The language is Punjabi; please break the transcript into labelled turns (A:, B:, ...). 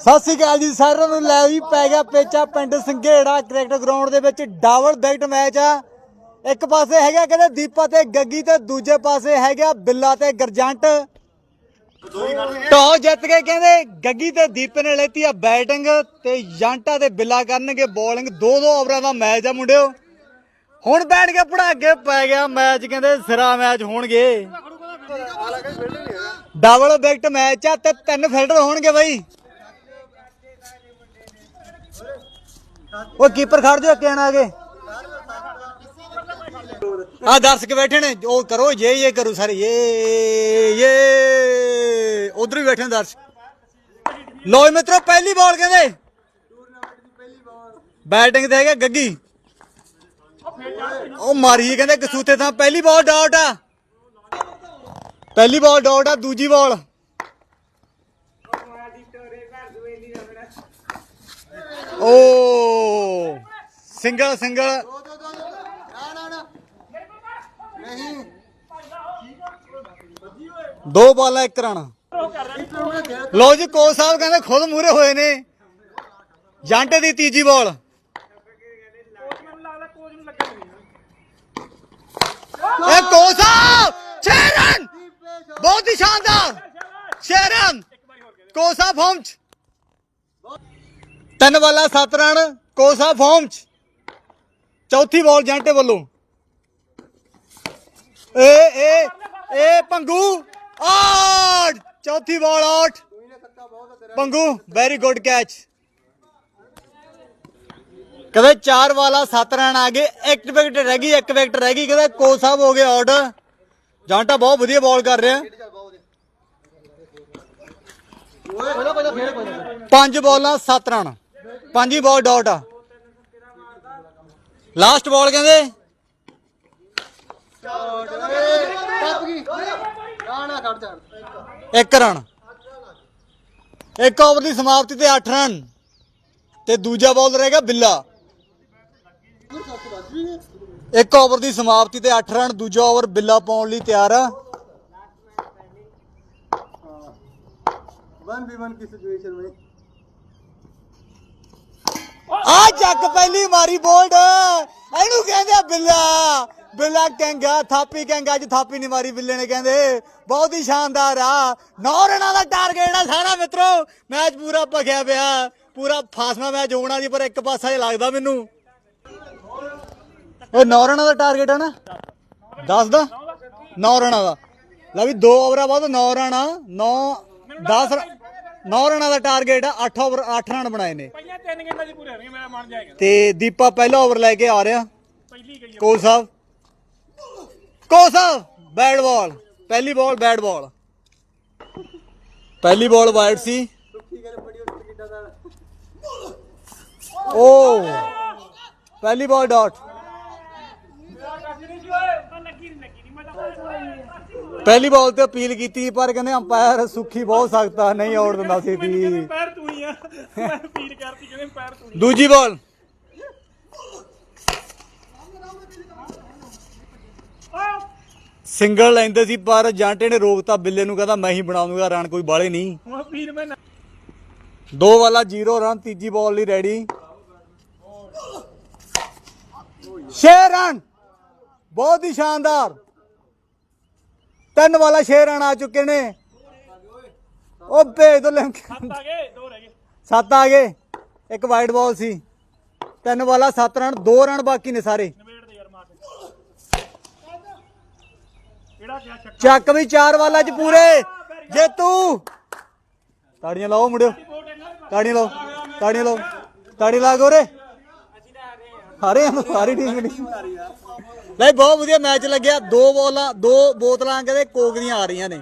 A: ਸਤਿ ਸ਼੍ਰੀ ਅਕਾਲ ਜੀ ਸਾਰਿਆਂ ਨੂੰ। ਲੈ ਵੀ ਪੈ ਗਿਆ ਪੇਚਾ ਪਿੰਡ ਸੰਘੇੜਾ, ਕ੍ਰਿਕਟ ਗਰਾਊਂਡ ਦੇ ਵਿੱਚ ਡਬਲ ਬੈਟ ਮੈਚ ਆ। ਇੱਕ ਪਾਸੇ ਹੈਗਾ ਕਹਿੰਦੇ ਦੀਪਾ ਤੇ ਗੱਗੀ ਤੇ ਦੂਜੇ ਪਾਸੇ ਹੈਗਾ ਬਿੱਲਾ ਤੇ ਗਰਜੰਟ। ਟੌਸ ਜਿੱਤ ਕੇ ਕਹਿੰਦੇ ਗੱਗੀ ਤੇ ਦੀਪ ਨੇ ਲੈਤੀ ਆ ਬੈਟਿੰਗ ਤੇ ਜੰਟਾ ਤੇ ਬਿੱਲਾ ਕਰਨਗੇ ਬੋਲਿੰਗ। ਦੋ ਦੋ ਓਵਰਾਂ ਦਾ ਮੈਚ ਆ ਮੁੰਡਿਓ। ਹੁਣ ਬੈਠ ਕੇ ਪੜਾਗੇ ਪੈ ਗਿਆ ਮੈਚ, ਕਹਿੰਦੇ ਸਿਰਾ ਮੈਚ ਹੋਣਗੇ। ਡਬਲ ਵਿਕਟ ਮੈਚ ਆ ਤੇ ਤਿੰਨ ਫੀਲਡਰ ਹੋਣਗੇ ਬਾਈ। ਉਹ ਕੀਪਰ ਖੜ ਜਾ ਕਹਿਣਾ ਆਗੇ ਆ ਦਰਸ਼ਕ ਬੈਠੇ ਨੇ, ਉਹ ਕਰੋ, ਜੇ ਇਹ ਕਰੋ ਸਰ ਇਹ ਇਹ ਉਧਰ ਵੀ ਬੈਠੇ ਨੇ ਦਰਸ਼ਕ। ਲੋ ਮਿੱਤਰੋ, ਪਹਿਲੀ ਬਾਲ ਕਹਿੰਦੇ। ਬੈਟਿੰਗ ਤੇ ਹੈਗਾ ਗੱਗੀ। ਉਹ ਮਾਰੀ ਕਹਿੰਦੇ ਕਸੂਤੇ ਥਾਂ ਪਹਿਲੀ ਬਾਲ ਡਾਊਟ ਆ। ਪਹਿਲੀ ਬਾਲ ਡਾਊਟ ਆ, ਦੂਜੀ ਬਾਲ ਓ, ਸਿੰਗਲ ਸਿੰਗਲ। ਦੋ ਬਾਲਾਂ ਇੱਕ ਰਨ। ਲੋ ਜੀ, ਕੋਚ ਸਾਹਿਬ ਕਹਿੰਦੇ ਖੁਦ ਮੂਰੇ ਹੋਏ ਨੇ। ਜੰਟ ਦੀ ਤੀਜੀ ਬਾਲ ਇਹ ਕੋਚ ਸਾਹਿਬ 6 ਰਨ ਬਹੁਤ ਹੀ ਸ਼ਾਨਦਾਰ। 6 ਰਨ ਕੋਚ ਸਾਹਿਬ ਫਾਰਮ ਚ ਤਿੰਨ ਬਾਲਾਂ 7 ਰਨ ਕੋਚ ਫਾਰਮ ਚ ਚੌਥੀ ਬਾਲ ਜਾਂਟੇ ਵੱਲੋਂ। ਏ ਏ ਏ, ਪੰਗੂ ਆਊਟ ਚੌਥੀ ਬਾਲ ਆਊਟ ਪੰਗੂ ਵੈਰੀ ਗੁੱਡ ਕੈਚ ਕਹਿੰਦੇ ਚਾਰ ਵਾਲਾ 7 ਰਨ ਆ ਗਏ, ਇੱਕ ਵਿਕਟ ਰਹਿ ਗਈ, ਇੱਕ ਵਿਕਟ ਰਹਿ ਗਈ ਕਦੇ ਕੋ ਸਾਹਿਬ ਹੋ ਗਏ ਆਊਟ ਜਾਂਟਾ ਬਹੁਤ ਵਧੀਆ ਬਾਲ ਕਰ ਰਿਹਾ। ਪੰਜ ਬਾਲਾਂ 7 ਰਨ ਪੰਜ ਹੀ ਬਾਲ ਡਾਟ ਆ। ਲਾਸਟ ਬਾਲ ਕਹਿੰਦੇ? ਇੱਕ ਰਨ ਇੱਕ ਓਵਰ ਦੀ ਸਮਾਪਤੀ ਤੇ 8 ਰਨ ਤੇ ਦੂਜਾ ਬਾਲ ਰਹੇਗਾ ਬਿੱਲਾ। ਇੱਕ ਓਵਰ ਦੀ ਸਮਾਪਤੀ ਤੇ 8 ਰਨ ਦੂਜਾ ਓਵਰ ਬਿੱਲਾ ਪਾਉਣ ਲਈ ਤਿਆਰ ਆ।
B: 1v1 ਕੀ ਸਿਚੁਏਸ਼ਨ ਵਿੱਚ
A: ਆ ਚੱਕ ਪਹਿਲੀ ਮਾਰੀ ਬੋਲਡ। ਇਹਨੂੰ ਕਹਿੰਦੇ ਆ ਬਿੱਲਾ। ਬਿੱਲਾ ਕੈਂਗਾ ਥਾਪੀ ਕਹਿੰਗਾ ਅੱਜ ਥਾਪੀ ਨਹੀਂ ਮਾਰੀ ਬਿੱਲੇ ਨੇ ਕਹਿੰਦੇ। ਬਹੁਤ ਹੀ ਸ਼ਾਨਦਾਰ ਆ। ਨੌ ਰਨਾਂ ਦਾ ਟਾਰਗੇਟ ਆ ਸਾਰਾ ਮਿੱਤਰੋ। ਮੈਚ ਪੂਰਾ ਭਖਿਆ ਪਿਆ। ਪੂਰਾ ਫਾਸਵਾ ਮੈਚ ਹੋਣਾ ਜੀ ਪਰ ਇੱਕ ਪਾਸਾ ਹੀ ਲੱਗਦਾ ਮੈਨੂੰ। ਓਏ ਨੌ ਰਨਾਂ ਦਾ ਟਾਰਗੇਟ ਆ ਨਾ? 10 ਦਾ? 9 ਰਨਾਂ ਦਾ। ਲੈ ਵੀ 2 ਓਵਰਾਂ ਬਾਅਦ 9 ਰਨ ਆ 9 10 9 ਰਨਾਂ ਦਾ ਟਾਰਗੇਟ ਆ 8 ਓਵਰ 8 ਰਨ ਬਣਾਏ ਨੇ।
C: ਪਹਿਲਾਂ ਤਿੰਨ ਗੇਮਾਂ ਦੀ ਪੂਰੇ ਹੋਣਗੇ ਮੇਰਾ ਮਨ ਜਾਏਗਾ।
A: ਤੇ ਦੀਪਾ ਪਹਿਲਾ ਓਵਰ ਲੈ ਕੇ ਆ ਰਿਹਾ।
C: ਪਹਿਲੀ ਗਈ
A: ਕੋਚ ਸਾਹਿਬ। ਕੋਚ ਸਾਹਿਬ ਬੈਟ ਬਾਲ ਪਹਿਲੀ ਬਾਲ ਬੈਟ ਬਾਲ ਪਹਿਲੀ ਬਾਲ ਵਾਈਡ ਸੀ। ਓ ਪਹਿਲੀ ਬਾਲ ਡਾਟ
C: ਲੱਗੀ ਨਹੀਂ ਲੱਗੀ ਨਹੀਂ ਮੈਂ ਤਾਂ
A: ਪਹਿਲੀ ਬਾਲ ਤੇ ਅਪੀਲ ਕੀਤੀ ਪਰ ਕਹਿੰਦੇ ਅੰਪਾਇਰ ਸੁੱਖੀ ਬਹੁਤ ਸਕਦਾ ਨਹੀਂ ਆਉਟ ਦਿੰਦਾ ਸੀ ਦੀ
C: ਪੈਰ ਤੂੰ ਹੀ ਆ। ਮੈਂ ਫੀਲ ਕਰਤੀ ਕਹਿੰਦੇ ਪੈਰ ਤੂੰ ਹੀ
A: ਦੂਜੀ ਬਾਲ
C: ਆ
A: ਸਿੰਗਲ ਲੈਂਦੇ ਸੀ ਪਰ ਜਾਂਟੇ ਨੇ ਰੋਕਤਾ ਬਿੱਲੇ ਨੂੰ ਕਹਿੰਦਾ ਮੈਂ ਹੀ ਬਣਾਉਂਗਾ ਰਨ ਕੋਈ ਬਾਲੇ ਨਹੀਂ।
C: ਹੁਣ ਫੀਲ ਮੈਂ
A: ਦੋ ਵਾਲਾ 0 ਰਨ ਤੀਜੀ ਬਾਲ ਲਈ ਰੈਡੀ 6 ਰਨ ਬਹੁਤ ਹੀ ਸ਼ਾਨਦਾਰ। ਤਿੰਨ ਵਾਲਾ 6 ਰਨ ਆ ਚੁੱਕੇ ਨੇ। ਉਹ ਭੇਜ ਦੋ ਲਿੰਕ।
C: ਸੱਤ ਆ ਗਏ ਦੋ ਰਹਿ ਗਏ।
A: ਸੱਤ ਆ ਗਏ। ਇੱਕ ਵਾਈਡ ਬਾਲ ਸੀ। ਤਿੰਨ ਵਾਲਾ 7 ਰਨ ਦੋ ਰਨ ਬਾਕੀ ਨੇ ਸਾਰੇ। ਚੱਕ ਵੀ ਚਾਰ ਵਾਲਾ ਚ ਪੂਰੇ। ਜੇਤੂ। ਤਾੜੀਆਂ ਲਾਓ ਮੁੰਡਿਓ। ਤਾੜੀਆਂ ਲਾਓ। ਤਾੜੀਆਂ ਲਾਓ। ਤਾੜੀ ਲਾ ਗੋਰੇ ਹਾਰੇ ਆ, ਸਾਰੀ ਟੀਮ ਨਹੀਂ ਨਹੀਂ, ਬਹੁਤ ਵਧੀਆ ਮੈਚ ਲੱਗਿਆ। ਦੋ ਬੋਲਾਂ, ਦੋ ਬੋਤਲਾਂ ਕਹਿੰਦੇ ਕੋਕ ਦੀਆਂ ਆ ਰਹੀਆਂ ਨੇ।